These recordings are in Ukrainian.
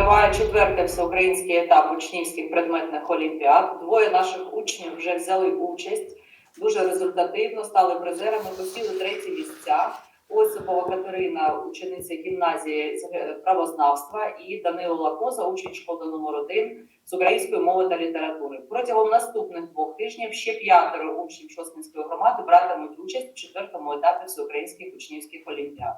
Триває четвертий всеукраїнський етап учнівських предметних олімпіад. Двоє наших учнів вже взяли участь дуже результативно, стали призерами, посіли треті місця. Осипова Катерина, учениця гімназії з е, правознавства, і Данило Лакоза, учень школи номер 1 з української мови та літератури. Протягом наступних двох тижнів ще п'ятеро учнів Шосткинської громади братимуть участь в четвертому етапі всеукраїнських учнівських олімпіад.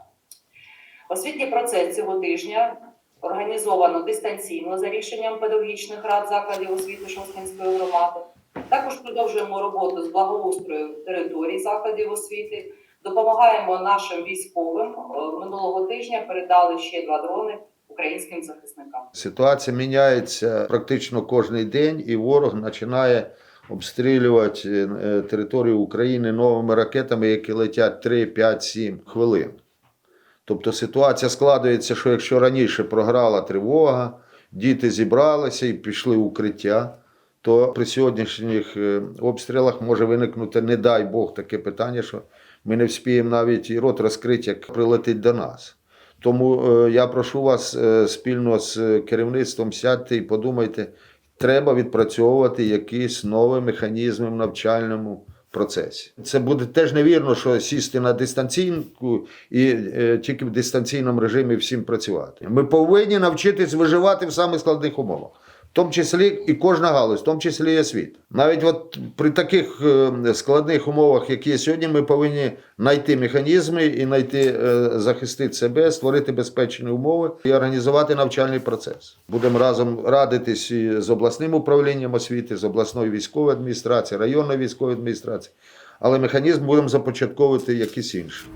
Освітній процес цього тижня організовано дистанційно за рішенням педагогічних рад закладів освіти Шосткинської громади. Також продовжуємо роботу з благоустрою територій закладів освіти. Допомагаємо нашим військовим. Е, Минулого тижня передали ще два дрони українським захисникам. Ситуація міняється практично кожен день, і ворог починає обстрілювати е, територію України новими ракетами, які летять 3, 5, 7 хвилин. Тобто ситуація складається, що якщо раніше програла тривога, діти зібралися і пішли в укриття, то при сьогоднішніх е, обстрілах може виникнути, не дай Бог, таке питання, що ми не вспіємо навіть і рот розкрити, як прилетить до нас. Тому е, я прошу вас е, спільно з керівництвом сядьте і подумайте, треба відпрацьовувати якісь нові механізми в навчальному процесі. Це буде теж невірно, що сісти на дистанційку і е, тільки в дистанційному режимі всім працювати. Ми повинні навчитись виживати в самих складних умовах. В тому числі і кожна галузь, в тому числі і освіта. Навіть от при таких е, складних умовах, які є сьогодні, ми повинні знайти механізми і знайти е, захистити себе, створити безпечні умови і організувати навчальний процес. Будемо разом радитись і з обласним управлінням освіти, з обласною військовою адміністрацією, районною військовою адміністрацією, але механізм будемо започатковувати якийсь інший.